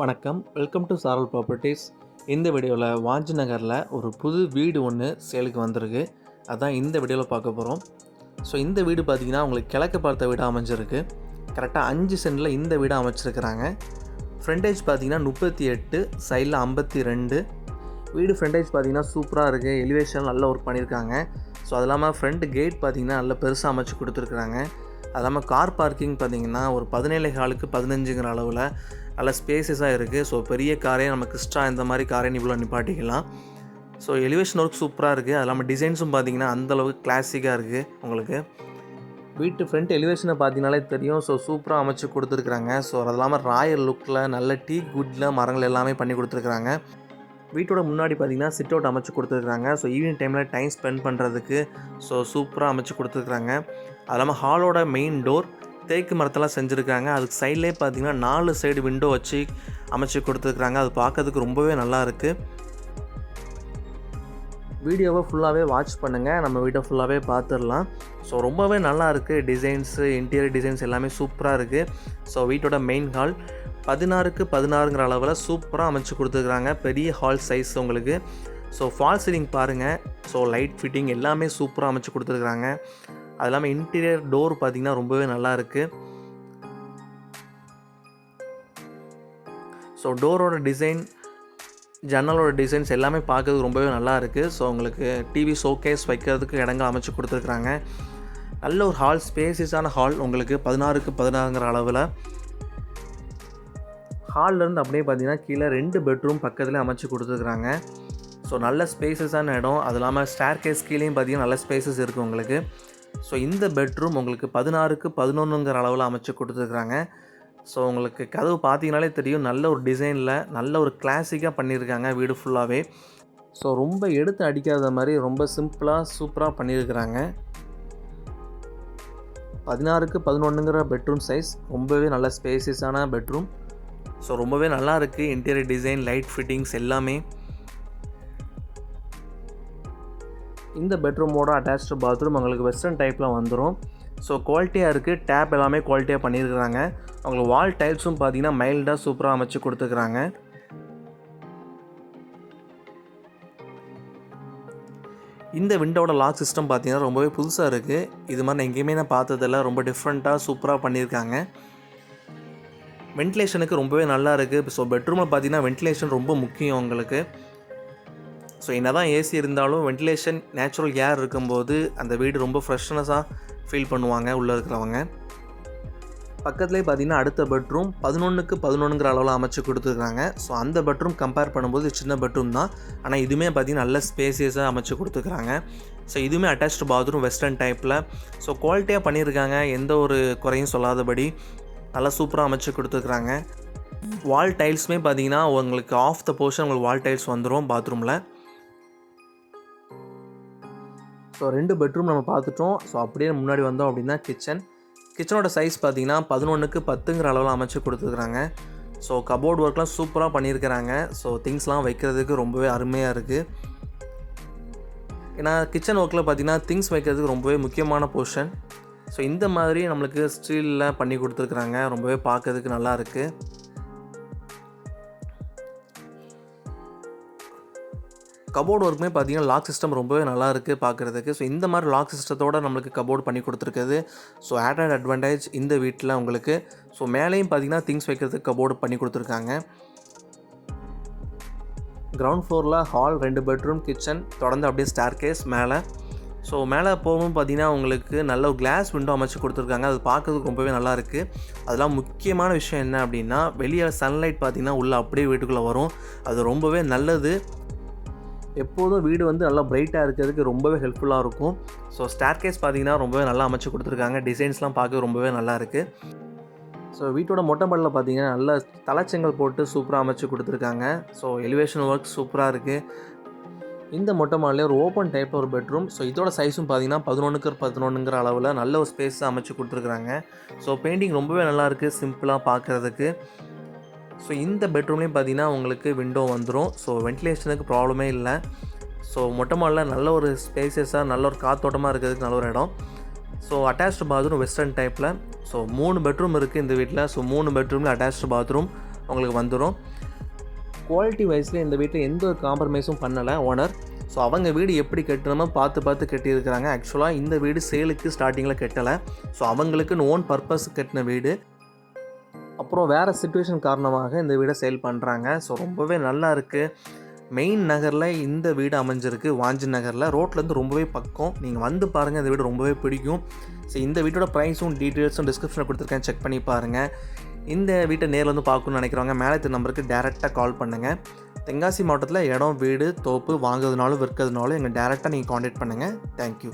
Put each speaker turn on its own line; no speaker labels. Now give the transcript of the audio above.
வணக்கம். Welcome to சாரல் properties இந்த வீடியோவில் வாஞ்சி நகரில் ஒரு புது வீடு ஒன்று சேலுக்கு வந்திருக்கு. அதான் இந்த வீடியோவில் பார்க்க போகிறோம் ஸோ இந்த வீடு பார்த்திங்கன்னா உங்களுக்கு கிழக்கு பார்த்த வீடு அமைஞ்சிருக்கு. கரெக்டாக அஞ்சு சென்டில் இந்த வீடு அமைச்சிருக்கிறாங்க. ஃப்ரண்டேஜ் பார்த்தீங்கன்னா முப்பத்தி எட்டு சைடில் ஐம்பத்தி ரெண்டு. வீடு ஃப்ரண்டேஜ் பார்த்தீங்கன்னா சூப்பராக இருக்குது எலிவேஷன் நல்ல ஒர்க் பண்ணியிருக்காங்க ஸோ அது இல்லாமல் ஃப்ரண்ட் கேட் பார்த்தீங்கன்னா நல்ல பெருசாக அமைச்சு கொடுத்துருக்குறாங்க. அது இல்லாமல் கார் பார்க்கிங் பார்த்தீங்கன்னா ஒரு பதினேழு காலுக்கு பதினஞ்சுங்கிற அளவில் நல்ல ஸ்பேசஸாக இருக்குது ஸோ பெரிய காரே நம்ம கிறிஸ்டா இந்த மாதிரி காரே இவ்வளோ நிப்பாட்டிக்கலாம். ஸோ எலிவேஷன் ஒர்க் சூப்பராக இருக்குது அது இல்லாமல் டிசைன்ஸும் பார்த்தீங்கன்னா அந்தளவுக்கு கிளாசிக்காக இருக்குது உங்களுக்கு. வீட்டு ஃப்ரண்ட் எலிவேஷனை பார்த்தீங்கனாலே தெரியும். ஸோ சூப்பராக அமைச்சு கொடுத்துருக்குறாங்க. ஸோ அது இல்லாமல் ராயல் லுக்கில் நல்ல டீ குட்டில் மரங்கள் எல்லாமே பண்ணி கொடுத்துருக்குறாங்க. வீட்டோட முன்னாடி பார்த்தீங்கன்னா சிட் அவுட் அமைச்சு கொடுத்துருக்குறாங்க. ஸோ ஈவினிங் டைமில் டைம் ஸ்பெண்ட் பண்ணுறதுக்கு ஸோ சூப்பராக அமைச்சு கொடுத்துருக்குறாங்க. அது இல்லாமல் ஹாலோட மெயின் டோர் தேக்கு மரத்தெல்லாம் செஞ்சுருக்காங்க. அதுக்கு சைட்லேயே பார்த்தீங்கன்னா நாலு சைடு விண்டோ வச்சு அமைச்சு கொடுத்துருக்குறாங்க அது பார்க்கறதுக்கு ரொம்பவே நல்லா இருக்குது வீடியோவை ஃபுல்லாகவே வாட்ச் பண்ணுங்கள் நம்ம வீட்டை ஃபுல்லாகவே பார்த்துடலாம் ஸோ ரொம்பவே நல்லா இருக்குது டிசைன்ஸு இன்டீரியர் டிசைன்ஸ் எல்லாமே சூப்பராக இருக்குது ஸோ வீட்டோட மெயின் ஹால் பதினாறுக்கு பதினாறுங்கிற அளவில் சூப்பராக அமைச்சு கொடுத்துருக்குறாங்க பெரிய ஹால் சைஸ் உங்களுக்கு. ஸோ ஃபால் சீலிங் பாருங்கள் ஸோ லைட் ஃபிட்டிங் எல்லாமே சூப்பராக அமைச்சு கொடுத்துருக்குறாங்க அது இல்லாமல் இன்டீரியர் டோர் பார்த்திங்கன்னா ரொம்பவே நல்லா இருக்குது ஸோ டோரோட டிசைன் ஜன்னலோட டிசைன்ஸ் எல்லாமே பார்க்கறதுக்கு ரொம்பவே நல்லா இருக்குது ஸோ உங்களுக்கு டிவி ஷோகேஸ் வைக்கிறதுக்கு இடங்கள் அமைச்சு கொடுத்துருக்குறாங்க. நல்ல ஒரு ஹால் ஸ்பேசியஸான ஹால் உங்களுக்கு பதினாறுக்கு பதினாறுங்கிற அளவில். ஹால்லேருந்து அப்படியே பார்த்தீங்கன்னா கீழே ரெண்டு பெட்ரூம் பக்கத்தில் அமைச்சு கொடுத்துருக்குறாங்க. ஸோ நல்ல ஸ்பேசஸான இடம். அது இல்லாமல் ஸ்டேர் கேஸ் கீழேயும் பார்த்தீங்கன்னா நல்ல ஸ்பேசஸ் இருக்குது உங்களுக்கு. ஸோ இந்த பெட்ரூம் உங்களுக்கு பதினாறுக்கு பதினொன்றுங்கிற அளவில் அமைச்சு கொடுத்துருக்குறாங்க. ஸோ உங்களுக்கு கதவு பார்த்தீங்கனாலே தெரியும். நல்ல ஒரு டிசைனில் நல்ல ஒரு கிளாசிக்காக பண்ணியிருக்காங்க வீடு ஃபுல்லாகவே ஸோ ரொம்ப எடுத்து அடிக்காத மாதிரி ரொம்ப சிம்பிளாக சூப்பராக பண்ணியிருக்கிறாங்க. பதினாறுக்கு பதினொன்றுங்கிற பெட்ரூம் சைஸ் ரொம்பவே நல்ல ஸ்பேசியஸான பெட்ரூம் ஸோ ரொம்பவே நல்லா இருக்குது இன்டீரியர் டிசைன் லைட் ஃபிட்டிங்ஸ் எல்லாமே. இந்த பெட்ரூமோட அட்டாச்டு பாத்ரூம் உங்களுக்கு வெஸ்டர்ன் டைப்பில் வந்துடும் ஸோ குவாலிட்டியாக இருக்குது டேப் எல்லாமே குவாலிட்டியாக பண்ணியிருக்கிறாங்க அவங்களுக்கு வால் டைல்ஸும் பார்த்தீங்கன்னா மைல்டாக சூப்பராக அமைச்சு கொடுத்துருக்குறாங்க இந்த விண்டோட லாக் சிஸ்டம் பார்த்தீங்கன்னா ரொம்பவே புதுசாக இருக்குது இது மாதிரி நான் எங்கேயுமே நான் பார்த்ததில்ல. ரொம்ப டிஃப்ரெண்ட்டாக சூப்பராக பண்ணியிருக்காங்க வென்டிலேஷனுக்கு ரொம்பவே நல்லா இருக்குது ஸோ பெட்ரூமில் பார்த்தீங்கன்னா வென்டிலேஷன் ரொம்ப முக்கியம் உங்களுக்கு. ஸோ என்ன தான் ஏசி இருந்தாலும் வென்டிலேஷன் நேச்சுரல் ஏர் இருக்கும்போது அந்த வீடு ரொம்ப ஃப்ரெஷ்னஸாக ஃபீல் பண்ணுவாங்க உள்ளே இருக்கிறவங்க. பக்கத்துலேயே பார்த்தீங்கன்னா அடுத்த பெட்ரூம் பதினொன்றுக்கு பதினொன்றுங்கிற அளவில் அமைச்சு கொடுத்துருக்காங்க. ஸோ அந்த பெட்ரூம் கம்பேர் பண்ணும்போது சின்ன பெட்ரூம் தான். ஆனால் இதுவுமே பார்த்தீங்கன்னா நல்ல ஸ்பேசியஸாக அமைச்சு கொடுத்துருக்குறாங்க ஸோ இதுவுமே அட்டாச்டு பாத்ரூம் வெஸ்டர்ன் டைப்பில் ஸோ குவாலிட்டியாக பண்ணியிருக்காங்க எந்த ஒரு குறையும் சொல்லாதபடி. நல்லா சூப்பராக அமைச்சு கொடுத்துருக்குறாங்க வால் டைல்ஸுமே பார்த்தீங்கன்னா உங்களுக்கு ஆஃப் த போர்ஷன் உங்களுக்கு வால் டைல்ஸ் வந்துடும் பாத்ரூமில் ஸோ ரெண்டு பெட்ரூம் நம்ம பார்த்துட்டோம். ஸோ அப்படியே முன்னாடி வந்தோம் அப்படின்னா கிச்சன் கிச்சனோட சைஸ் பார்த்தீங்கன்னா பதினொன்றுக்கு பத்துங்கிற அளவில் அமைச்சு கொடுத்துருக்குறாங்க. ஸோ கபோர்ட் ஒர்க்லாம் சூப்பராக பண்ணியிருக்கிறாங்க. ஸோ திங்ஸ்லாம் வைக்கிறதுக்கு ரொம்பவே அருமையாக இருக்குது ஏன்னா கிச்சன் ஒர்க்கில் பார்த்தீங்கன்னா திங்ஸ் வைக்கிறதுக்கு ரொம்பவே முக்கியமான போர்ஷன் ஸோ இந்த மாதிரி நம்மளுக்கு ஸ்டீலில் பண்ணி கொடுத்துருக்குறாங்க. ரொம்பவே பார்க்கறதுக்கு நல்லா இருக்குது கபோர்டு ஒர்க்குமே பார்த்தீங்கன்னா லாக் சிஸ்டம் ரொம்பவே நல்லா இருக்குது பார்க்குறதுக்கு ஸோ இந்த மாதிரி லாக் சிஸ்டத்தோடு நம்மளுக்கு கபோர்டு பண்ணி கொடுத்துருக்குது ஸோ ஆட் அட்வான்டேஜ் இந்த வீட்டில் உங்களுக்கு. ஸோ மேலேயும் பார்த்தீங்கன்னா திங்ஸ் வைக்கிறதுக்கு கபோர்டு பண்ணி கொடுத்துருக்காங்க. கிரவுண்ட் ஃப்ளோரில் ஹால் ரெண்டு பெட்ரூம் கிச்சன் தொடர்ந்து அப்படியே ஸ்டார் கேஸ் மேலே. ஸோ மேலே போகும்போது பார்த்தீங்கன்னா உங்களுக்கு நல்ல ஒரு கிளாஸ் விண்டோ அமைச்சு கொடுத்துருக்காங்க. அது பார்க்குறதுக்கு ரொம்பவே நல்லா இருக்குது அதெல்லாம் முக்கியமான விஷயம் என்ன அப்படின்னா வெளியே சன்லைட் பார்த்திங்கன்னா உள்ளே அப்படியே வீட்டுக்குள்ளே வரும். அது ரொம்பவே நல்லது. எப்போதும் வீடு வந்து நல்லா பிரைட்டாக இருக்கிறதுக்கு ரொம்பவே ஹெல்ப்ஃபுல்லாக இருக்கும். ஸோ ஸ்டார் கேஸ் பார்த்தீங்கன்னா ரொம்பவே நல்லா அமைச்சு கொடுத்துருக்காங்க. டிசைன்ஸ்லாம் பார்க்க ரொம்பவே நல்லா இருக்குது ஸோ வீட்டோட மொட்டை மாடலில் பார்த்தீங்கன்னா நல்ல தலைச்செங்கல் போட்டு சூப்பராக அமைச்சு கொடுத்துருக்காங்க. ஸோ எலிவேஷன் ஒர்க் சூப்பராக இருக்குது இந்த மொட்டை மாடலே ஒரு ஓப்பன் டைப்பில் ஒரு பெட்ரூம் ஸோ இதோட சைஸும் பார்த்தீங்கன்னா பதினொன்றுக்கு பதினொன்றுங்கிற அளவில் நல்ல ஒரு ஸ்பேஸ் அமைச்சு கொடுத்துருக்குறாங்க ஸோ பெயிண்டிங் ரொம்பவே நல்லாயிருக்கு சிம்பிளாக பார்க்குறதுக்கு ஸோ இந்த பெட்ரூம்லேயும் பார்த்தீங்கன்னா உங்களுக்கு விண்டோ வந்துடும் ஸோ வென்டிலேஷனுக்கு ப்ராப்ளமே இல்லை. ஸோ மொட்டை மாடில் நல்ல ஒரு ஸ்பேசஸாக நல்ல ஒரு காத்தோட்டமாக இருக்கிறதுக்கு நல்ல ஒரு இடம். ஸோ அட்டாச்டு பாத்ரூம் வெஸ்டர்ன் டைப்பில் ஸோ மூணு பெட்ரூம் இருக்குது இந்த வீட்டில் ஸோ மூணு பெட்ரூமில் அட்டாச்டு பாத்ரூம் உங்களுக்கு வந்துடும் குவாலிட்டி வைஸில் இந்த வீட்டில் எந்த ஒரு காம்ப்ரமைஸும் பண்ணலை ஓனர் ஸோ அவங்க வீடு எப்படி கட்டணுமோ பார்த்து பார்த்து கட்டியிருக்கிறாங்க. ஆக்சுவலாக இந்த வீடு சேலுக்கு ஸ்டார்டிங்கில் கட்டலை. ஸோ அவங்களுக்குன்னு ஓன் பர்பஸ் கட்டின வீடு. அப்புறம் வேறு சுச்சுவேஷன் காரணமாக இந்த வீடை சேல் பண்ணுறாங்க ஸோ ரொம்பவே நல்லா இருக்குது மெயின் நகரில் இந்த வீடு அமைஞ்சிருக்கு. வாஞ்சி நகரில். ரோட்லேருந்து ரொம்பவே பக்கம். நீங்கள் வந்து பாருங்கள் இந்த வீடு ரொம்பவே பிடிக்கும். ஸோ இந்த வீட்டோட ப்ரைஸும் டீட்டெயில்ஸும் டிஸ்கிரிப்ஷனில் கொடுத்துருக்கேன். செக் பண்ணி பாருங்கள் இந்த வீட்டை நேரில் வந்து பார்க்கணும்னு நினைக்கிறவங்க மேலே இருக்க நம்பருக்கு டேரெக்டாக கால் பண்ணுங்கள் தென்காசி மாவட்டத்தில் இடம் வீடு தோப்பு வாங்குறதுனாலும் விற்கிறதுனாலும் எங்கள் டேரெக்டாக நீங்கள் காண்டாக்ட் பண்ணுங்கள் தேங்க்யூ